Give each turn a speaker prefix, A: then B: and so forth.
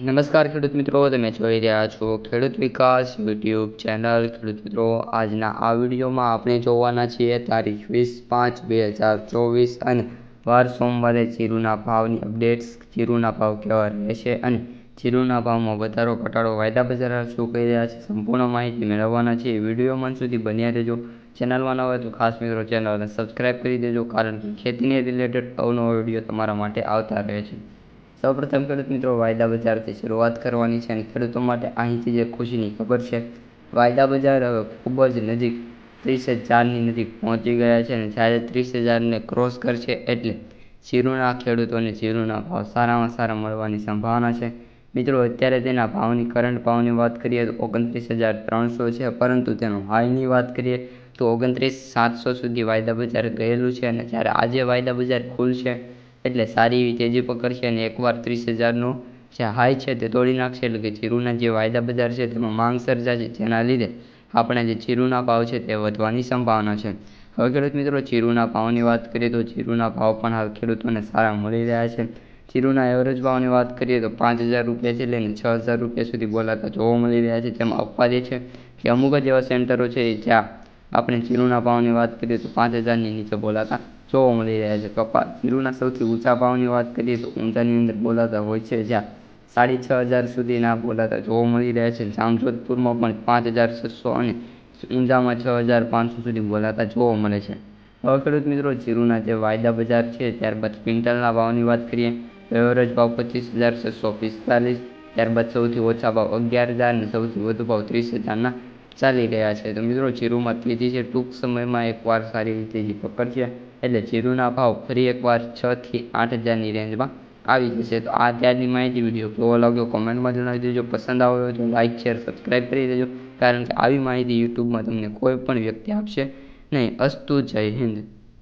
A: નમસ્કાર ખેડૂત મિત્રો, તમે જોઈ રહ્યા છો ખેડૂત વિકાસ યુટ્યુબ ચેનલ. ખેડૂત મિત્રો, આજના આ વિડીયોમાં આપણે જોવાના છીએ તારીખ વીસ પાંચ બે હજાર ચોવીસ અને વાર સોમવારે જીરુના ભાવની અપડેટ્સ. જીરુના ભાવ કેવા રહેશે અને જીરુના ભાવમાં વધારો, ઘટાડો, વાયદા બજાર શું કહી રહ્યા છે સંપૂર્ણ માહિતી મેળવવાના છે વિડીયોમાં સુધી બન્યા રહેજો. ચેનલમાં ન હોય તો ખાસ મિત્રો ચેનલને સબસ્ક્રાઈબ કરી દેજો, કારણ કે ખેતીને રિલેટેડ અવનવો વીડિયો તમારા માટે આવતા રહે છે. સૌપ્રથમ ખેડૂત મિત્રો વાયદા બજારથી શરૂઆત કરવાની છે અને ખેડૂતો માટે અહીંથી જે ખુશીની ખબર છે, વાયદા બજાર હવે ખૂબ જ નજીક ત્રીસ હજારની નજીક પહોંચી ગયા છે અને જ્યારે ત્રીસ હજારને ક્રોસ કરશે એટલે જીરુના ખેડૂતોને જીરુના ભાવ સારામાં સારા મળવાની સંભાવના છે. મિત્રો, અત્યારે તેના ભાવની કરંટ ભાવની વાત કરીએ તો ઓગણત્રીસ હજાર ત્રણસો છે, પરંતુ તેનો હાઈની વાત કરીએ તો ઓગણત્રીસ સાતસો સુધી વાયદા બજાર ગયેલું છે અને જ્યારે આજે વાયદા બજાર ખુલશે એટલે સારી એવી તેજી પકડશે અને એકવાર ત્રીસ હજારનો જે હાઈ છે તે તોડી નાખશે. એટલે કે ચીરુના જે વાયદા બજાર છે તેમાં માંગ સર્જાશે જેના લીધે આપણે જે જીરુના ભાવ છે તે વધવાની સંભાવના છે. હવે ખેડૂત મિત્રો, ચીરુના ભાવની વાત કરીએ તો ચીરુના ભાવ પણ હાલ ખેડૂતોને સારા મળી રહ્યા છે. ચીરુના એવરેજ ભાવની વાત કરીએ તો પાંચ હજાર રૂપિયાથી લઈને છ હજાર રૂપિયા સુધી બોલાતા જોવા મળી રહ્યા છે. તેમાં અપવાદ છે કે અમુક જ એવા સેન્ટરો છે જ્યાં આપણે જીરુના ભાવની વાત કરીએ તો પાંચ હજારની નીચે બોલાતા જોવા મળી રહ્યા છે. કપાસ ચીરુના સૌથી ઊંચા ભાવની વાત કરીએ તો ઊંચાની અંદર બોલાતા હોય છે જ્યાં સાડી છ હજાર સુધીના બોલાતા જોવા મળી રહ્યા છે. જામજોધપુરમાં પણ પાંચ હજાર છસો અને ઊંઝામાં છ હજાર પાંચસો સુધી બોલાતા જોવા મળે છે. હવે ખેડૂત મિત્રો જીરુના જે વાયદા બજાર છે, ત્યારબાદ ક્વિન્ટલના ભાવની વાત કરીએ તો એવરેજ ભાવ પચીસ હજાર છસો પિસ્તાલીસ, ત્યારબાદ સૌથી ઓછા ભાવ અગિયાર હજાર અને સૌથી વધુ ભાવ ત્રીસ હજારના ચાલી રહ્યા છે. તો મિત્રો, જીરુમાં તેજી છે. ટૂંક સમયમાં એકવાર સારી રીતે તેજી પકડશે. એટલે જીરુના ભાવ ફરી એકવાર છથી આઠ હજારની રેન્જમાં આવી જશે. તો આ ત્યારની માહિતી વીડિયો કેવો લાગ્યો કોમેન્ટમાં જણાવી દેજો. પસંદ આવ્યો તો લાઇક શેર સબસ્ક્રાઈબ કરી દેજો. કારણ કે આવી માહિતી યુટ્યુબમાં તમને કોઈ પણ વ્યક્તિ આપશે નહીં. અસ્તુ જય હિન્દ.